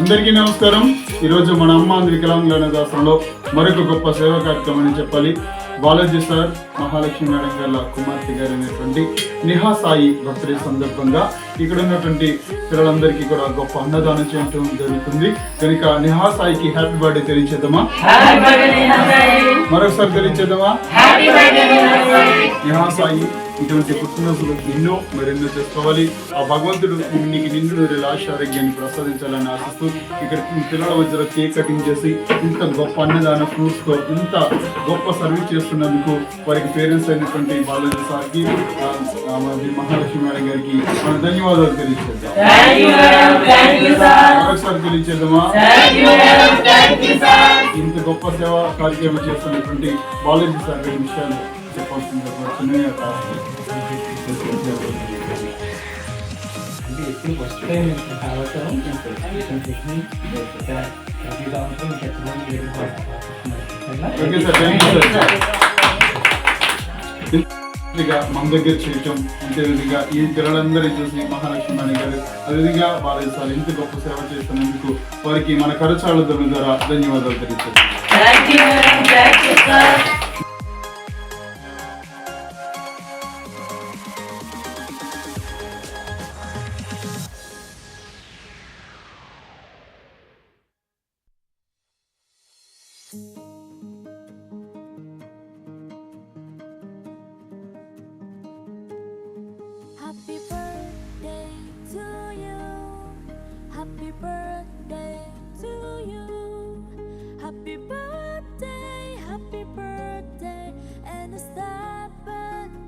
అందరికీ నమస్కారం. ఈరోజు మన అమ్మ అందరి వికలాంగుల దాసంలో మరొక గొప్ప సేవా కార్యక్రమం అని చెప్పాలి. బాలాజీ సార్ మహాలక్ష్మి మేడం గారి కుమార్తె గారు అనేటువంటి నిహా సాయి బర్త్డే సందర్భంగా ఇక్కడ ఉన్నటువంటి పిల్లలందరికీ కూడా గొప్ప అన్నదానం చేయడం జరుగుతుంది. కనుక నిహా సాయికి హ్యాపీ బర్త్డే తెలియచేద్దామా? మరొకసారి తెలియచేద్దామా? నిహా సాయి. ఇటువంటి పుట్టినరోజులు ఎన్నో మరెన్నో చేసుకోవాలి ఆ భగవంతుడు నీకు నిండు నూరేళ్ళ ఆశ ఆరోగ్యాన్ని ప్రసాదించాలని ఆశిస్తూ ఇక్కడ పిల్లల మధ్యలో కేక్ కటింగ్ చేసి ఇంత గొప్ప అన్నదాన ఫ్రూట్స్తో ఇంత గొప్ప సర్వీస్ చేస్తున్నందుకు వారికి పేరెంట్స్ అయినటువంటి బాలాజీ సార్కి మహాలక్ష్మి మేడం గారికి మన ధన్యవాదాలు తెలియజేద్దాం. మరొకసారి తెలియజేద్దామా? ఇంత గొప్ప సేవా కార్యక్రమం చేస్తున్నటువంటి బాలాజీ సార్ గారి విషయాలు. చెప్పాల్సిందిగా అంటే ఎప్పుడు ఫస్ట్ టైం కావటం టెక్నిక్ ప్రతి సంవత్సరం టెక్నాలజీ మన దగ్గర చేయటం అంతేవిధంగా ఈ పిల్లలందరూ చూసి మహాలక్ష్మి అని గారు అదేవిధంగా వారి సార్ ఇంత గొప్ప సేవ చేస్తున్నందుకు వారికి మన కరచాల ద్వారా ధన్యవాదాలు తెలియజేస్తాం